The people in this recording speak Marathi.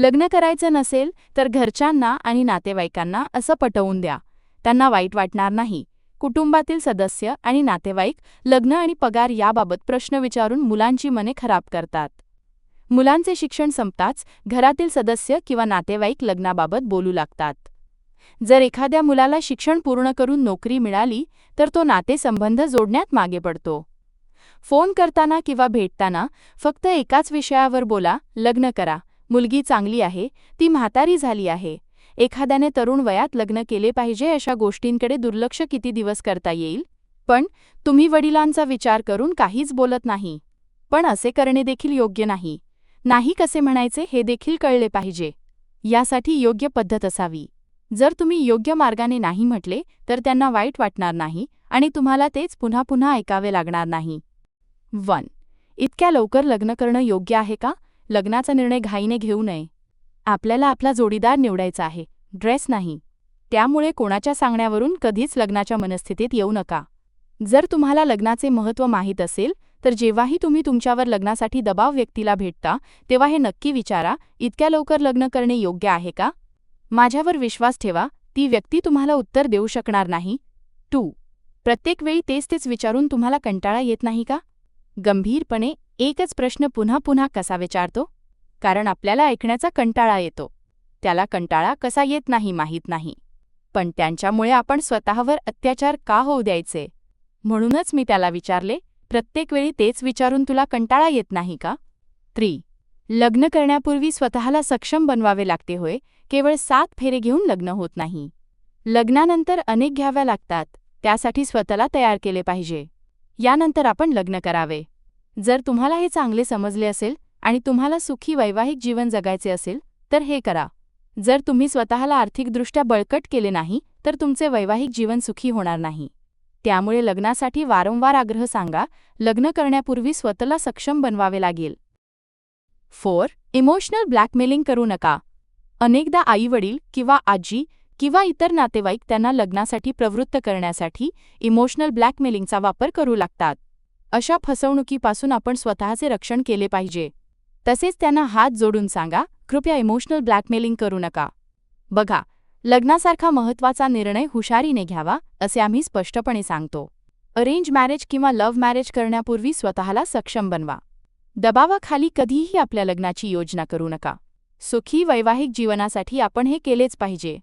लग्न करायचं नसेल तर घरच्यांना आणि नातेवाईकांना असं पटवून द्या. त्यांना वाईट वाटणार नाही. कुटुंबातील सदस्य आणि नातेवाईक लग्न आणि पगार याबाबत प्रश्न विचारून मुलांची मने खराब करतात. मुलांचे शिक्षण संपताच घरातील सदस्य किंवा नातेवाईक लग्नाबाबत बोलू लागतात. जर एखाद्या मुलाला शिक्षण पूर्ण करून नोकरी मिळाली तर तो नातेसंबंध जोडण्यात मागे पडतो. फोन करताना किंवा भेटताना फक्त एकाच विषयावर बोला लग्न करा. मुलगी चांगली आहे ती म्हातारी झाली आहे. एखाद्याने तरुण वयात लग्न केले पाहिजे अशा गोष्टींकडे दुर्लक्ष किती दिवस करता येईल? पण तुम्ही वडिलांचा विचार करून काहीच बोलत नाही. पण असे करणे देखील योग्य नाही. नाही कसे म्हणायचे हे देखील कळले पाहिजे. यासाठी योग्य पद्धत असावी. जर तुम्ही योग्य मार्गाने नाही म्हटले तर त्यांना वाईट वाटणार नाही आणि तुम्हाला तेच पुन्हा पुन्हा ऐकावे लागणार नाही. वन. इतक्या लवकर लग्न करणं योग्य आहे का? लग्नाचा निर्णय घाईने घेऊ नये. आपल्याला आपला जोडीदार निवडायचा आहे. ड्रेस नाही. त्यामुळे कोणाच्या सांगण्यावरून कधीच लग्नाच्या मनस्थितीत येऊ नका. जर तुम्हाला लग्नाचे महत्त्व माहीत असेल तर जेव्हाही तुम्ही तुमच्यावर लग्नासाठी दबाव व्यक्तीला भेटता तेव्हा हे नक्की विचारा इतक्या लवकर लग्न करणे योग्य आहे का? माझ्यावर विश्वास ठेवा ती व्यक्ती तुम्हाला उत्तर देऊ शकणार नाही. टू. प्रत्येक वेळी तेच तेच विचारून तुम्हाला कंटाळा येत नाही का? गंभीरपणे एकच प्रश्न पुन्हा पुन्हा कसा विचारतो? कारण आपल्याला ऐकण्याचा कंटाळा येतो. त्याला कंटाळा कसा येत नाही माहीत नाही. पण त्यांच्यामुळे आपण स्वतःवर अत्याचार का होऊ द्यायचे? म्हणूनच मी त्याला विचारले प्रत्येक वेळी तेच विचारून तुला कंटाळा येत नाही का? त्री लग्न करण्यापूर्वी स्वतःला सक्षम बनवावे लागते होय. केवळ सात फेरे घेऊन लग्न होत नाही. लग्नानंतर अनेक घ्याव्या लागतात. त्यासाठी स्वतःला तयार केले पाहिजे. यानंतर आपण लग्न करावे. जर तुम्हाला हे चांगले समजले असेल आणि तुम्हाला सुखी वैवाहिक जीवन जगायचे असेल तर हे करा. जर तुम्ही स्वतःला आर्थिकदृष्ट्या बळकट केले नाही तर तुमचे वैवाहिक जीवन सुखी होणार नाही. त्यामुळे लग्नासाठी वारंवार आग्रह सांगा लग्न करण्यापूर्वी स्वतःला सक्षम बनवावे लागेल. फोर इमोशनल ब्लॅकमेलिंग करू नका. अनेकदा आईवडील किंवा आजी किंवा इतर नातेवाईक त्यांना लग्नासाठी प्रवृत्त करण्यासाठी इमोशनल ब्लॅकमेलिंगचा वापर करू लागतात. अशा फसवणुकीपासून आपण स्वतःचे रक्षण केले पाहिजे. तसेच त्यांना हात जोडून सांगा कृपया इमोशनल ब्लॅकमेलिंग करू नका. बघा लग्नासारखा महत्त्वाचा निर्णय हुशारीने घ्यावा असे आम्ही स्पष्टपणे सांगतो. अरेंज मॅरेज किंवा लव्ह मॅरेज करण्यापूर्वी स्वतःला सक्षम बनवा. दबावाखाली कधीही आपल्या लग्नाची योजना करू नका. सुखी वैवाहिक जीवनासाठी आपण हे केलेच पाहिजे.